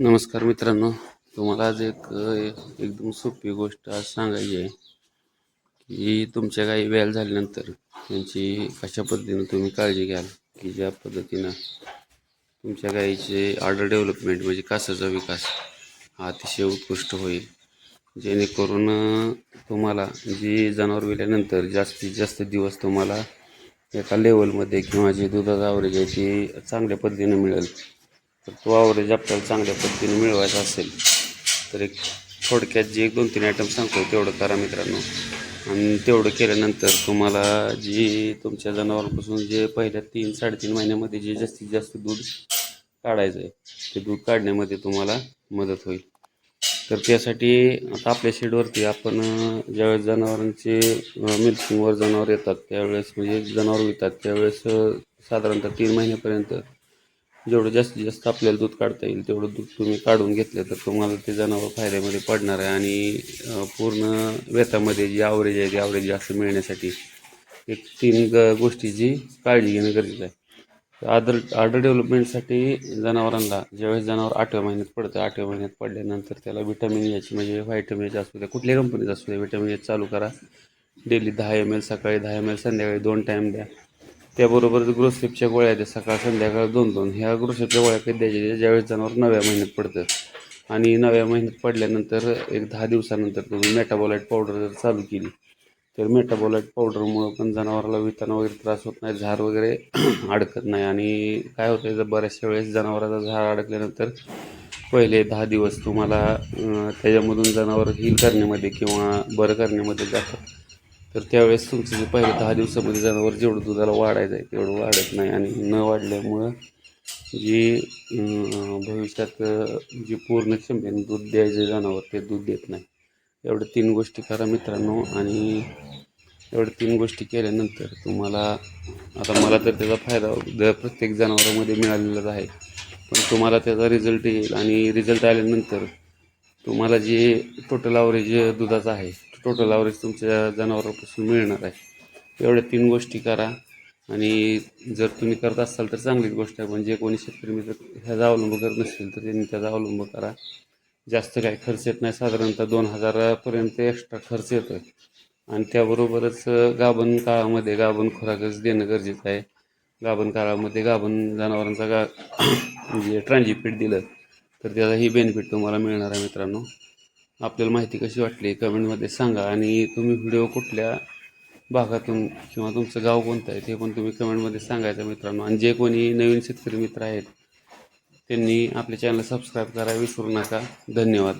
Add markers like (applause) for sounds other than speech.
नमस्कार मित्रांनो तुम्हाला आज एक एकदम सोपी गोष्ट आज सांगायची आहे की तुमच्या गाई व्याल झाल्यानंतर त्यांची कशा पद्धतीनं तुम्ही काळजी घ्याल की ज्या पद्धतीनं तुमच्या गाईचे ऑर्डर डेव्हलपमेंट म्हणजे कासाचा विकास हा अतिशय उत्कृष्ट होईल. जेणेकरून तुम्हाला जी जनावर विल्यानंतर जास्तीत जास्त दिवस तुम्हाला एका लेवलमध्ये किंवा जे दुधाचा ॲव्हरेज आहे ते चांगल्या पद्धतीनं मिळेल. तर तो ॲव्हरेज आपल्याला चांगल्या पद्धतीने मिळवायचा असेल तर एक थोडक्यात जे एक दोन तीन आयटम सांगतो तेवढं करा मित्रांनो. आणि तेवढं केल्यानंतर तुम्हाला जी तुमच्या जनावरांपासून जे पहिल्या तीन साडेतीन महिन्यामध्ये जे जास्तीत जास्त दूध काढायचं आहे ते दूध काढण्यामध्ये तुम्हाला मदत होईल. तर त्यासाठी आता आपल्या शेडवरती आपण ज्यावेळेस जनावरांचे मिल्किंगवर जनावर येतात त्यावेळेस म्हणजे जनावर येतात त्यावेळेस साधारणतः तीन महिन्यापर्यंत जेवढं जास्तीत जास्त आपल्याला दूध काढता येईल तेवढं दूध तुम्ही काढून घेतलं तर तुम्हाला ते जनावर फायद्यामध्ये पडणार आहे. आणि पूर्ण वेतामध्ये जी ॲव्हरेज आहे ती ॲव्हरेज जास्त मिळण्यासाठी एक तीन ग गोष्टीची काळजी घेणं गरजेचं आहे. आदर आर्डर डेव्हलपमेंटसाठी जनावरांना ज्यावेळेस जनावर आठव्या महिन्यात पडतं आठव्या महिन्यात पडल्यानंतर त्याला विटॅमिन याची म्हणजे व्हायटमिन याची असू द्या कुठल्याही कंपनीचं असू द्या विटॅमिन ए चालू करा. डेली दहा एम एल सकाळी दहा एम एल संध्याकाळी दोन टाईम द्या. त्याबरोबर ग्रोसेपच्या गोळ्या द्या सकाळ संध्याकाळ दोन दोन. ह्या ग्रोसेपच्या गोळ्या कधी द्यायच्या ज्यावेळेस जनावर नव्या महिन्यात पडतं. आणि नव्या महिन्यात पडल्यानंतर एक दहा दिवसानंतर तुम्ही मेटाबॉलाईट पावडर जर चालू केली तर मेटाबॉलाईट पावडरमुळं पण जनावराला विताना वगैरे त्रास होत नाही झार वगैरे (clears throat) अडकत नाही. आणि काय होतं जर बऱ्याचशा वेळेस जनावराचा झार अडकल्यानंतर पहिले दहा दिवस तुम्हाला त्याच्यामधून जनावर हील करण्यामध्ये किंवा बरं करण्यामध्ये जातात. तर त्यावेळेस तुमचं जे पहिले दहा दिवसामध्ये जनावर जेवढं दुधाला वाढायचं आहे तेवढं वाढत नाही आणि न वाढल्यामुळं जी भविष्यात जे जी पूर्ण क्षमतेने दूध द्यायचे जनावर ते दूध देत नाही. एवढ्या तीन गोष्टी करा मित्रांनो आणि एवढ्या तीन गोष्टी केल्यानंतर तुम्हाला आता मला तर त्याचा फायदा दर प्रत्येक जनावरामध्ये मिळालेलाच आहे. पण तुम्हाला त्याचा रिझल्ट येईल आणि रिझल्ट आल्यानंतर तुम्हाला जे टोटल ॲव्हरेज दुधाचं आहे टोटल ॲव्हरेज तुमच्या जनावरापासून मिळणार आहे. एवढ्या तीन गोष्टी करा. आणि जर तुम्ही करत असाल तर चांगलीच गोष्ट आहे. पण जे कोणी शेतकरी मित्र ह्याचा अवलंब करत नसेल तर त्यांनी त्याचा अवलंब करा. जास्त काही खर्च येत नाही. साधारणतः दोन हजारापर्यंत एक्स्ट्रा खर्च येतो आहे आणि त्याबरोबरच गाभण काळामध्ये गाभण खुराकच देणं गरजेचं आहे. गाभण काळामध्ये गाभण जनावरांचा गा (coughs) म्हणजे ट्रान्झिपीट दिलं. तर त्याचाही बेनिफिट तुम्हाला मिळणार आहे मित्रांनो. आपल्याला माहिती कशी वाटली कमेंटमध्ये सांगा आणि तुम्ही व्हिडिओ कुठल्या भागातून किंवा तुमचं गाव कोणतं आहे ते पण तुम्ही कमेंटमध्ये सांगायचं मित्रांनो. आणि जे कोणी नवीन शेतकरी मित्र आहेत त्यांनी आपले चॅनल सबस्क्राईब करा विसरू नका. धन्यवाद.